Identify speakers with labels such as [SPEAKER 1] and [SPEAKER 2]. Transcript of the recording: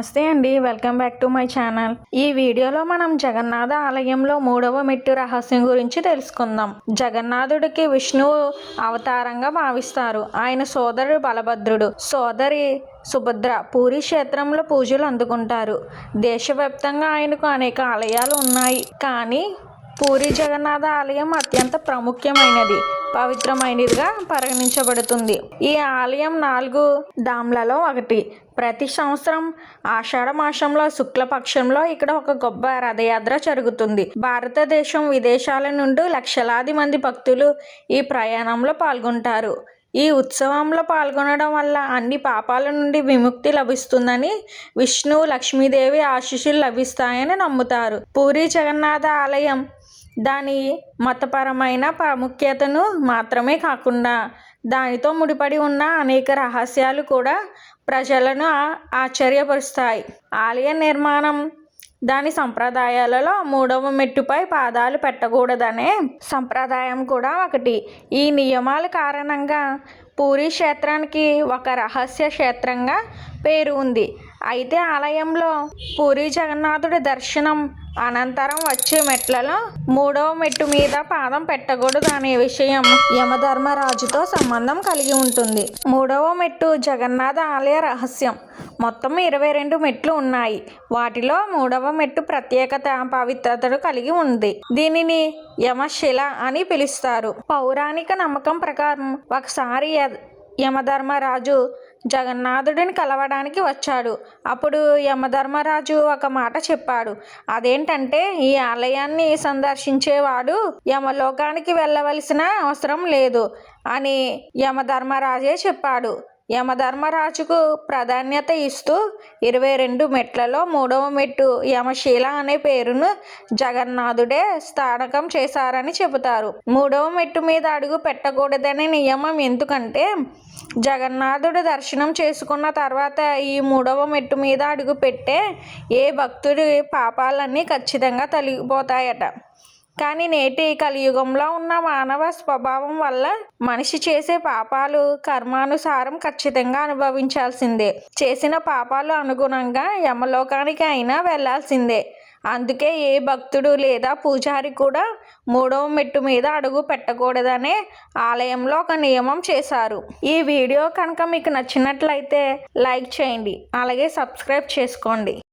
[SPEAKER 1] నమస్తే అండి welcome back to my channel. ఈ వీడియోలో మనం జగన్నాథ ఆలయంలో మూడవ మెట్టు రహస్యం గురించి తెలుసుకుందాం. జగన్నాథుడికి విష్ణువు అవతారంగా భావిస్తారు. ఆయన సోదరుడు బలభద్రుడు. సోదరి సుభద్ర పూరి క్షేత్రంలో పూజలు అందుకుంటారు. దేశవ్యాప్తంగా ఆయనకు అనేక ఆలయాలు ఉన్నాయి. కానీ పూరి జగన్నాథ ఆలయం అత్యంత ప్రాముఖ్యమైనది. పవిత్రమైనదిగా పరిగణించబడుతుంది. ఈ ఆలయం నాలుగు డామ్లలో ఒకటి. ప్రతి సంవత్సరం ఆషాఢ మాసంలో శుక్లపక్షంలో ఇక్కడ ఒక గొప్ప రథయాత్ర జరుగుతుంది. భారతదేశం విదేశాల నుండి లక్షలాది మంది భక్తులు ఈ ప్రయాణంలో పాల్గొంటారు. ఈ ఉత్సవంలో పాల్గొనడం వల్ల అన్ని పాపాల నుండి విముక్తి లభిస్తుందని విష్ణువు లక్ష్మీదేవి ఆశీస్సులు లభిస్తాయని నమ్ముతారు. పూరి జగన్నాథ ఆలయం దాని మతపరమైన ప్రాముఖ్యతను మాత్రమే కాకుండా దానితో ముడిపడి ఉన్న అనేక రహస్యాలు కూడా ప్రజలను ఆశ్చర్యపరుస్తాయి. ఆలయ నిర్మాణం దాని సంప్రదాయాలలో మూడవ మెట్టుపై పాదాలు పెట్టకూడదనే సంప్రదాయం కూడా ఒకటి. ఈ నియమాల కారణంగా పూరి క్షేత్రానికి ఒక రహస్య క్షేత్రంగా పేరు ఉంది. అయితే ఆలయంలో పూరి జగన్నాథుడి దర్శనం అనంతరం వచ్చే మెట్లలో మూడవ మెట్టు మీద పాదం పెట్టకూడదు అనే విషయం యమధర్మరాజుతో సంబంధం కలిగి ఉంటుంది. మూడవ మెట్టు జగన్నాథ ఆలయ రహస్యం. మొత్తం ఇరవై రెండు మెట్లు ఉన్నాయి. వాటిలో మూడవ మెట్టు ప్రత్యేకత పవిత్రతను కలిగి ఉంది. దీనిని యమశిల అని పిలుస్తారు. పౌరాణిక నమ్మకం ప్రకారం ఒకసారి య- యమధర్మరాజు జగన్నాథుడిని కలవడానికి వచ్చాడు. అప్పుడు యమధర్మరాజు ఒక మాట చెప్పాడు. అదేంటంటే ఈ ఆలయాన్ని సందర్శించేవాడు యమలోకానికి వెళ్ళవలసిన అవసరం లేదు అని యమధర్మరాజే చెప్పాడు. యమధర్మరాజుకు ప్రాధాన్యత ఇస్తూ ఇరవై రెండు మెట్లలో మూడవ మెట్టు యమశీల అనే పేరును జగన్నాథుడే స్థానకం చేశారని చెబుతారు. మూడవ మెట్టు మీద అడుగు పెట్టకూడదనే నియమం ఎందుకంటే జగన్నాథుడు దర్శనం చేసుకున్న తర్వాత ఈ మూడవ మెట్టు మీద అడుగు పెట్టే ఏ భక్తుడి పాపాలన్నీ ఖచ్చితంగా తొలగిపోతాయట. కానీ నేటి కలియుగంలో ఉన్న మానవ స్వభావం వల్ల మనిషి చేసే పాపాలు కర్మానుసారం ఖచ్చితంగా అనుభవించాల్సిందే. చేసిన పాపాలు అనుగుణంగా యమలోకానికి అయినా వెళ్ళాల్సిందే అందుకే ఏ భక్తుడు లేదా పూజారి కూడా మూడవ మెట్టు మీద అడుగు పెట్టకూడదనే ఆలయంలో ఒక నియమం చేశారు. ఈ వీడియో కనుక మీకు నచ్చినట్లయితే లైక్ చేయండి. అలాగే సబ్స్క్రైబ్ చేసుకోండి.